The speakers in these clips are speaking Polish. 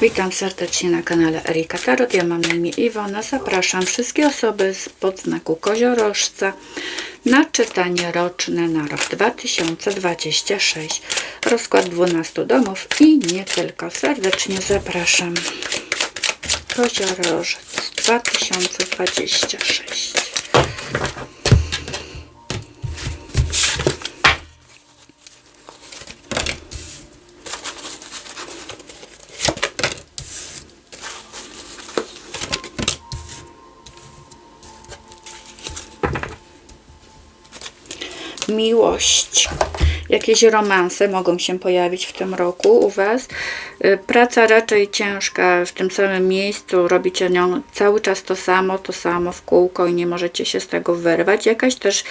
Witam serdecznie na kanale Erika Tarot. Ja mam na imię Iwona. Zapraszam wszystkie osoby z podznaku koziorożca na czytanie roczne na rok 2026. Rozkład 12 domów i nie tylko. Serdecznie zapraszam. Koziorożec 2026. miłość. Jakieś romanse mogą się pojawić w tym roku u Was. Y, Praca raczej ciężka w tym samym miejscu, robicie nią cały czas to samo, to samo w kółko i nie możecie się z tego wyrwać. Jakaś też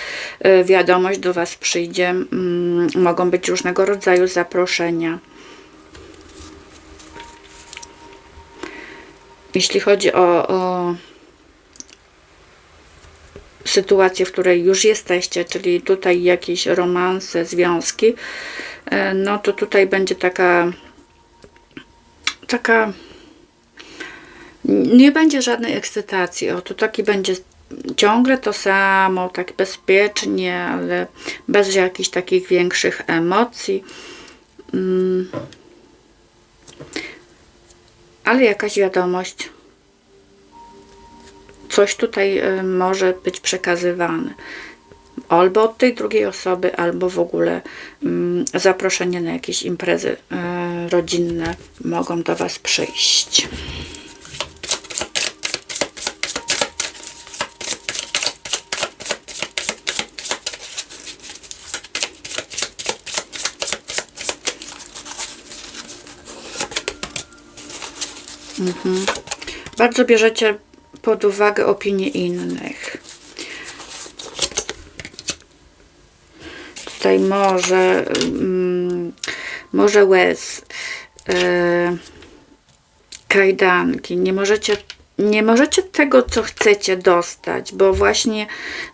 y, wiadomość do Was przyjdzie, mm, mogą być różnego rodzaju zaproszenia. Jeśli chodzi o, o sytuację, w której już jesteście, czyli tutaj jakieś romanse, związki, e, no to tutaj będzie taka taka nie będzie żadnej ekscytacji. O, to taki będzie ciągle to samo, tak bezpiecznie, ale bez jakichś takich większych emocji. Mm. Ale jakaś wiadomość coś tutaj y, może być przekazywane. Albo od tej drugiej osoby, albo w ogóle mm, zaproszenie na jakieś imprezy y, rodzinne mogą do Was przyjść. Mhm. Bardzo bierzecie pod uwagę opinie innych. Tutaj może, mm, może łez, e, kajdanki. Nie możecie, nie możecie tego, co chcecie dostać, bo właśnie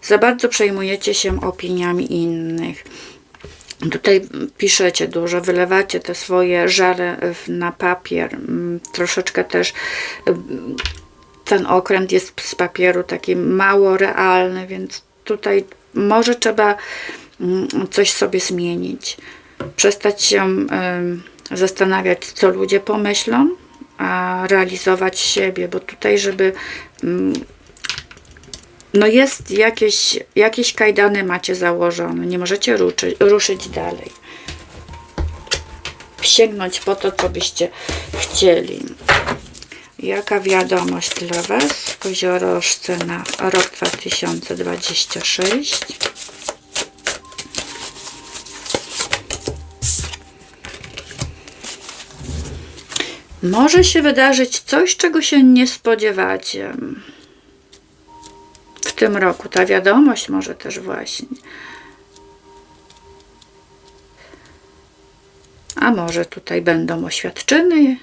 za bardzo przejmujecie się opiniami innych. Tutaj piszecie dużo, wylewacie te swoje w- na papier. Mm, Troszeczkę też ten okręt jest z papieru taki mało realny, więc tutaj może trzeba mm, coś sobie zmienić. Przestać się zastanawiać, co ludzie pomyślą, a realizować siebie, bo tutaj, żeby mm, no jest jakieś, jakieś kajdany macie założone, nie możecie ruszy, ruszyć dalej. Sięgnąć po to, co byście chcieli. Jaka wiadomość dla Was, koziorożce na rok 2026? Może się wydarzyć coś, czego się nie spodziewacie w tym roku. Ta wiadomość może też właśnie. A może tutaj będą oświadczyny?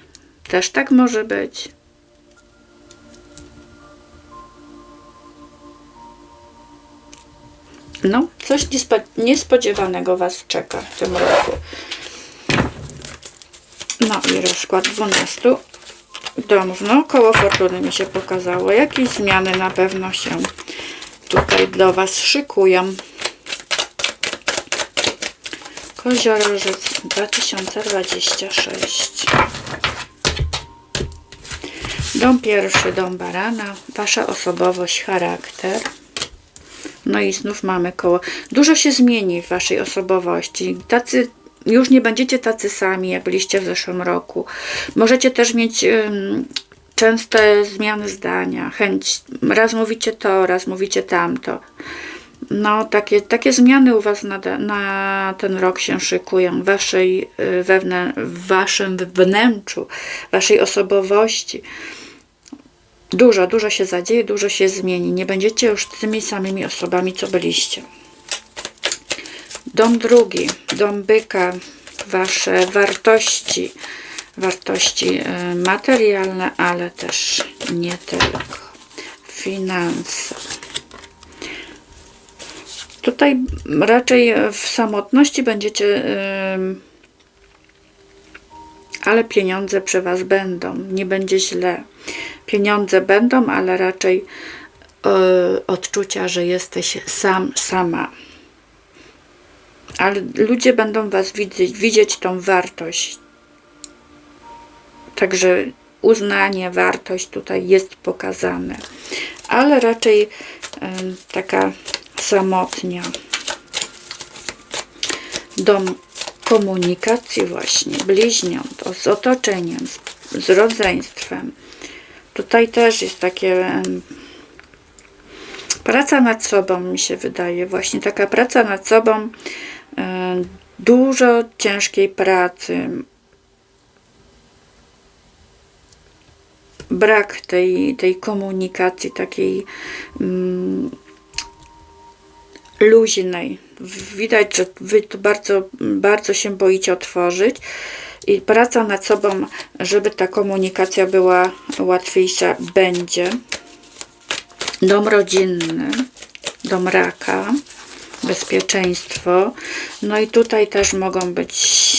Też tak może być. No, coś niespo- niespodziewanego Was czeka w tym roku. No i rozkład 12 domów. No, koło fortuny mi się pokazało. Jakieś zmiany na pewno się tutaj dla Was szykują. Koziorożec 2026. Dom pierwszy, dom barana, wasza osobowość, charakter. No i znów mamy koło. Dużo się zmieni w waszej osobowości. Tacy już nie będziecie tacy sami, jak byliście w zeszłym roku. Możecie też mieć ym, częste zmiany zdania, chęć. Raz mówicie to, raz mówicie tamto. No, takie, takie zmiany u Was na, na ten rok się szykują, w waszej, y, wewnę, w Waszym wnętrzu, Waszej osobowości. Dużo, dużo się zadzieje, dużo się zmieni. Nie będziecie już tymi samymi osobami, co byliście. Dom drugi, dom byka, Wasze wartości, wartości y, materialne, ale też nie tylko. Finanse. Tutaj raczej w samotności będziecie ale pieniądze przy Was będą, nie będzie źle. Pieniądze będą, ale raczej e, odczucia, że jesteś sam, sama. Ale ludzie będą Was widzieć, widzieć tą wartość. Także uznanie, wartość tutaj jest pokazane. Ale raczej e, taka samotnia. Dom komunikacji właśnie, bliźniąt, z otoczeniem, z, z rodzeństwem. Tutaj też jest takie praca nad sobą, mi się wydaje. Właśnie taka praca nad sobą, dużo ciężkiej pracy. Brak tej, tej komunikacji takiej mm, luźnej. Widać, że wy tu bardzo, bardzo się boicie otworzyć i praca nad sobą, żeby ta komunikacja była łatwiejsza, będzie. Dom rodzinny, dom raka, bezpieczeństwo. No i tutaj też mogą być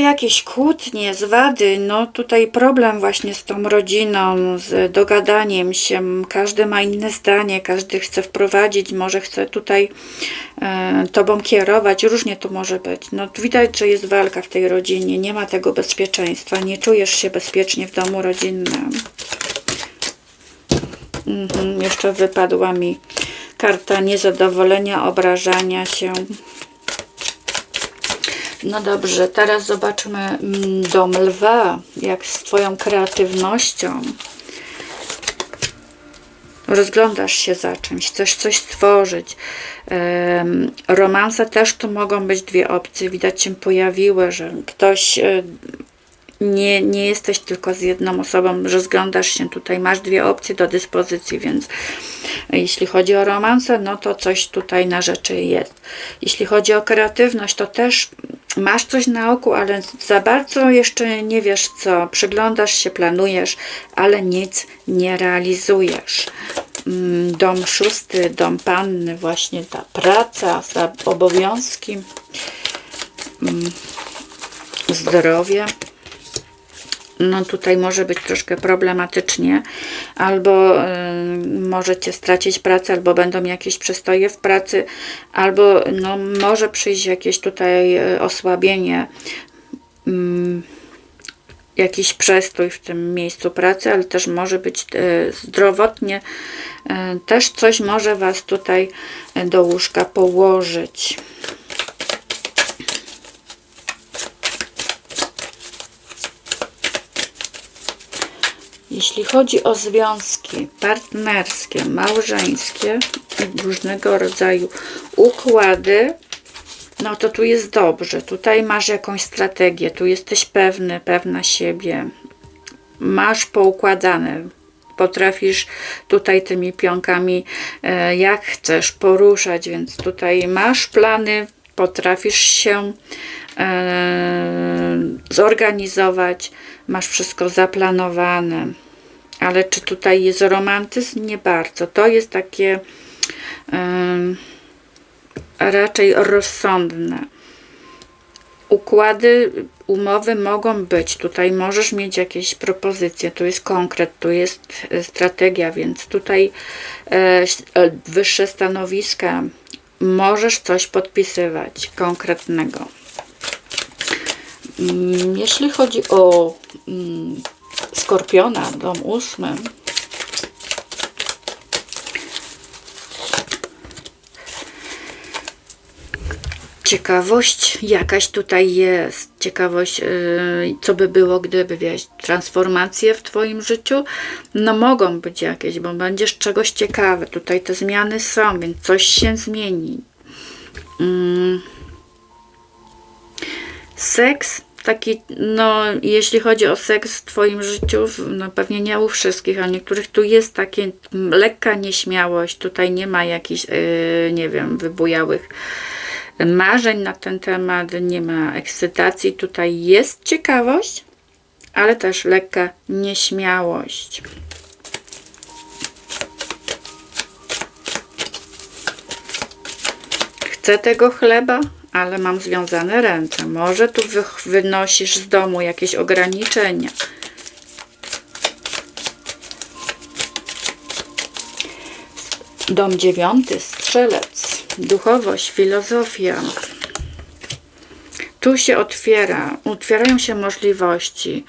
jakieś kłótnie, zwady, no tutaj problem właśnie z tą rodziną, z dogadaniem się, każdy ma inne zdanie, każdy chce wprowadzić, może chce tutaj e, tobą kierować, różnie to może być. No widać, że jest walka w tej rodzinie, nie ma tego bezpieczeństwa, nie czujesz się bezpiecznie w domu rodzinnym. Mhm, jeszcze wypadła mi karta niezadowolenia, obrażania się. No dobrze, teraz zobaczmy mm, dom lwa, jak z Twoją kreatywnością. Rozglądasz się za czymś, chcesz coś stworzyć. Romanse też tu mogą być dwie opcje. Widać się pojawiły, że ktoś e, nie, nie jesteś tylko z jedną osobą, rozglądasz się tutaj, masz dwie opcje do dyspozycji, więc jeśli chodzi o romanse, no to coś tutaj na rzeczy jest. Jeśli chodzi o kreatywność, to też masz coś na oku, ale za bardzo jeszcze nie wiesz co. Przyglądasz się, planujesz, ale nic nie realizujesz. Mm, dom szósty, dom panny, właśnie ta praca, obowiązki, mm, zdrowie no tutaj może być troszkę problematycznie, albo y, możecie stracić pracę, albo będą jakieś przestoje w pracy, albo no, może przyjść jakieś tutaj y, osłabienie, y, jakiś przestój w tym miejscu pracy, ale też może być y, zdrowotnie, y, też coś może Was tutaj do łóżka położyć. Jeśli chodzi o związki partnerskie, małżeńskie i różnego rodzaju układy, no to tu jest dobrze. Tutaj masz jakąś strategię, tu jesteś pewny, pewna siebie. Masz poukładane. Potrafisz tutaj tymi pionkami e, jak chcesz poruszać, więc tutaj masz plany, potrafisz się e, zorganizować, masz wszystko zaplanowane. Ale czy tutaj jest romantyzm? Nie bardzo. To jest takie raczej rozsądne. Układy, umowy mogą być. Tutaj możesz mieć jakieś propozycje. Tu jest konkret, tu jest e, strategia, więc tutaj e, e, wyższe stanowiska możesz coś podpisywać konkretnego. Mm, jeśli chodzi o mm, Skorpiona, dom ósmy. Ciekawość jakaś tutaj jest. Ciekawość, yy, co by było, gdyby wiesz, transformacje w Twoim życiu, no mogą być jakieś, bo będziesz czegoś ciekawy. Tutaj te zmiany są, więc coś się zmieni. Yy. Seks taki, no jeśli chodzi o seks w Twoim życiu, no pewnie nie u wszystkich, a niektórych tu jest takie lekka nieśmiałość, tutaj nie ma jakichś, yy, nie wiem, wybujałych marzeń na ten temat, nie ma ekscytacji, tutaj jest ciekawość, ale też lekka nieśmiałość. Chcę tego chleba, ale mam związane ręce. Może tu wy, wynosisz z domu jakieś ograniczenia. Dom dziewiąty, strzelec, duchowość, filozofia. Tu się otwiera, otwierają się możliwości.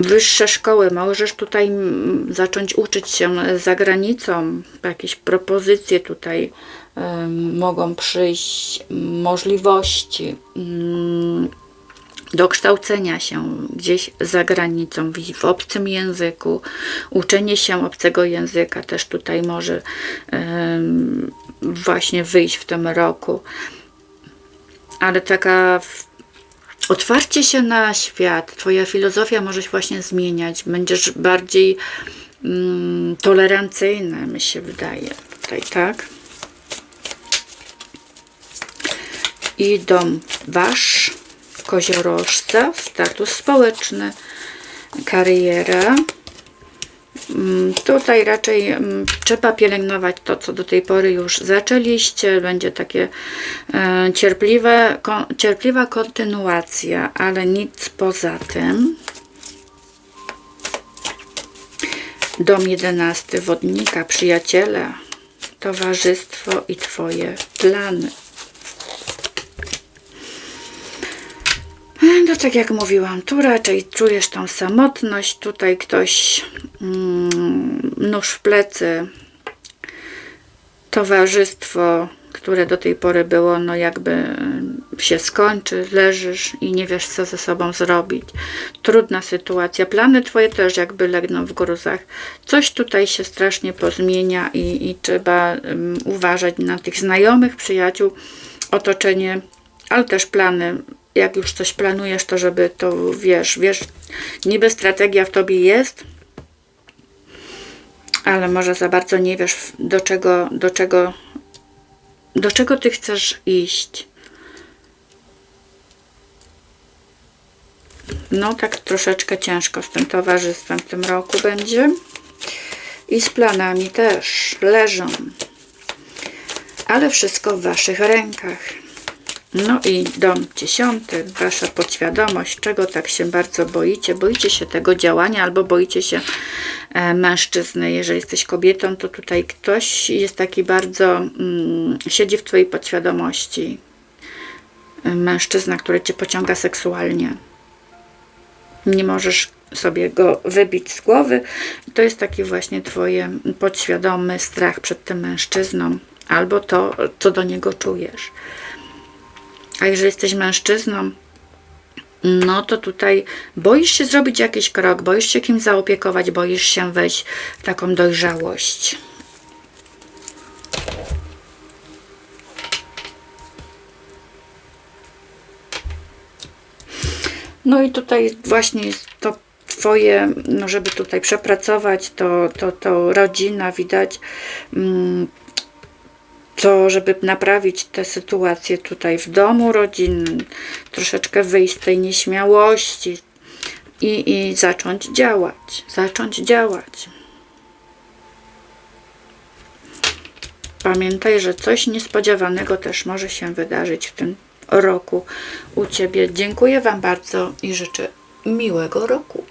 Wyższe szkoły, możesz tutaj mm, zacząć uczyć się za granicą. Jakieś propozycje tutaj mogą przyjść, możliwości mm, dokształcenia się gdzieś za granicą, w, obcym języku, uczenie się obcego języka też tutaj może właśnie wyjść w tym roku. Ale taka otwarcie się na świat, twoja filozofia może się właśnie zmieniać, będziesz bardziej mm, mi się wydaje tutaj, tak? I dom wasz, koziorożca, status społeczny, kariera. Mm, Tutaj raczej mm, trzeba pielęgnować to, co do tej pory już zaczęliście. Będzie takie e, cierpliwe, cierpliwa kontynuacja, ale nic poza tym. Dom jedenasty wodnika, przyjaciele, towarzystwo i Twoje plany. No tak jak mówiłam, tu raczej czujesz tą samotność, tutaj ktoś mm, nóż w plecy, towarzystwo, które do tej pory było, no jakby się skończy, leżysz i nie wiesz co ze sobą zrobić. Trudna sytuacja. Plany twoje też jakby legną w gruzach. Coś tutaj się strasznie pozmienia i, i trzeba mm, uważać na tych znajomych, przyjaciół, otoczenie, ale też plany jak już coś planujesz, to żeby to wiesz, wiesz, niby strategia w tobie jest, ale może za bardzo nie wiesz do czego, do czego, do czego ty chcesz iść. No tak troszeczkę ciężko z tym towarzystwem w tym roku będzie. I z planami też leżą. Ale wszystko w waszych rękach. No i dom dziesiąty, wasza podświadomość, czego tak się bardzo boicie. Boicie się tego działania albo boicie się e, mężczyzny. Jeżeli jesteś kobietą, to tutaj ktoś jest taki bardzo, mm, siedzi w twojej podświadomości. E, Mężczyzna, który cię pociąga seksualnie. Nie możesz sobie go wybić z głowy. To jest taki właśnie twoje podświadomy strach przed tym mężczyzną albo to, co do niego czujesz. A jeżeli jesteś mężczyzną, no to tutaj boisz się zrobić jakiś krok, boisz się kimś zaopiekować, boisz się wejść w taką dojrzałość. No i tutaj właśnie jest to Twoje, no żeby tutaj przepracować, to, to, to rodzina, widać, mm, to, żeby naprawić tę sytuację tutaj w domu rodzinnym, troszeczkę wyjść z tej nieśmiałości i, i zacząć działać. Zacząć działać. Pamiętaj, że coś niespodziewanego też może się wydarzyć w tym roku u Ciebie. Dziękuję Wam bardzo i życzę miłego roku.